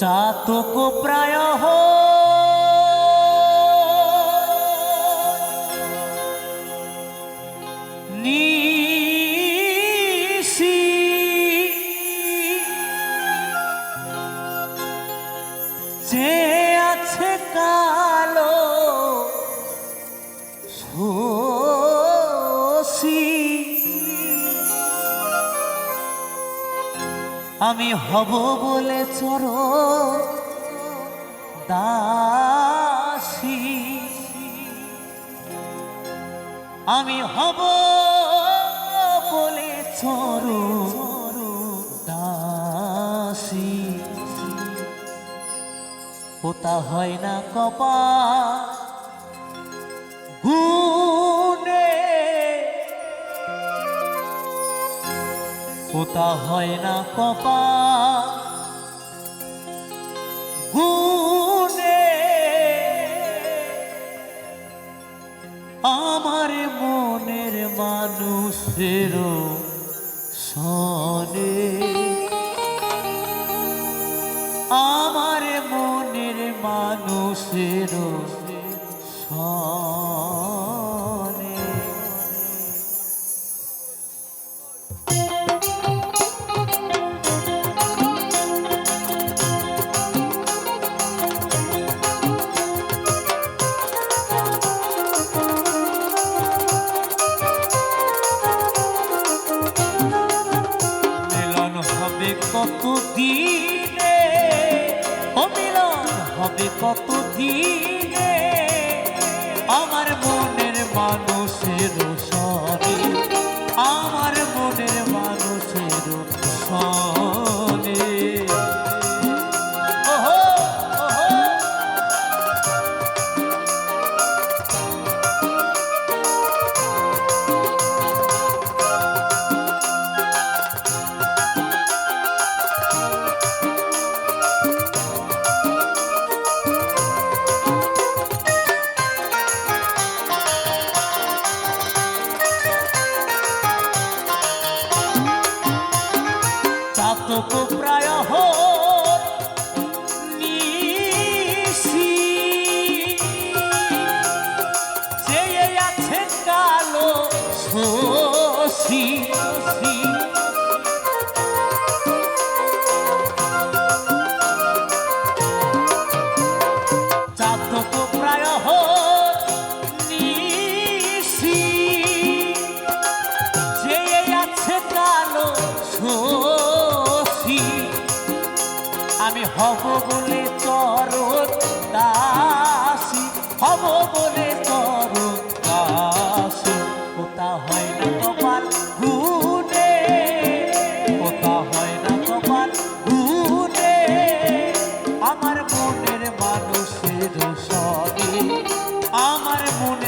চাতক প্রায় নিশি। যে আমি হব বলে চর দাসী। আমি হব বলে চর দাসী। পোতা হয় না কপা পোতা হয় না কপা? গুনে আমার মনের মানুষের সনে। আমার মনের মানুষের সনে। হবে কত দিনে আমার মনের মানুষের চাতক হব বলে চরত দাসী হব বলে চরত দাসী। কোথা হয় না কপাল গুনে কোথা হয় না কপাল গুনে আমার মনের মানুষের সনে আমার মনের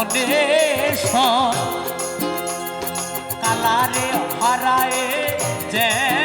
তার অন্বেষণ কালারে হারায় যেমন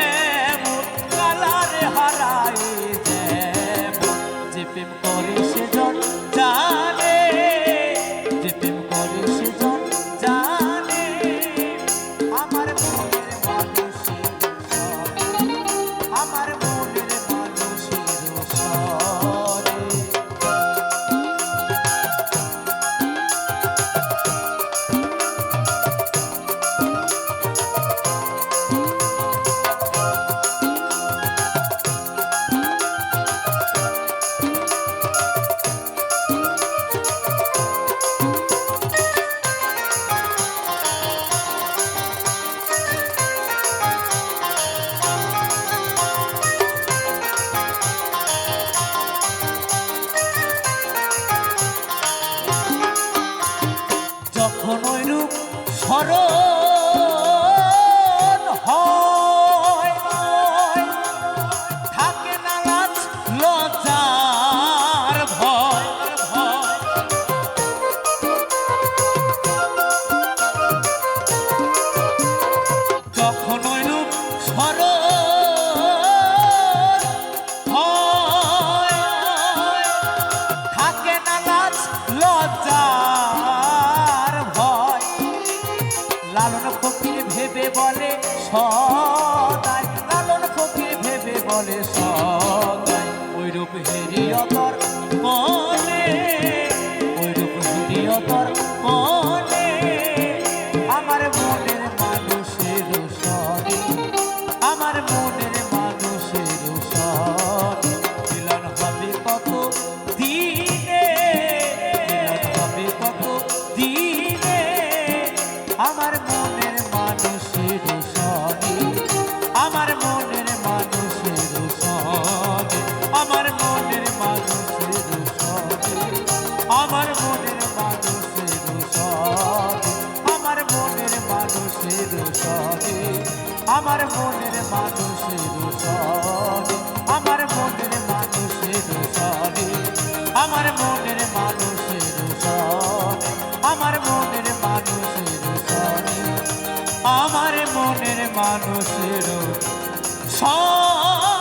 হরণ সদায় লালন ফকির ভেবে বলে সদায় ওই রূপ হেরিয়ত আমার মনের মানুষের সনে আমার মনের মানুষের সনে আমার মনের মানুষের সনে আমার মনের মানুষের সনে আমার মনের মানুষের সনে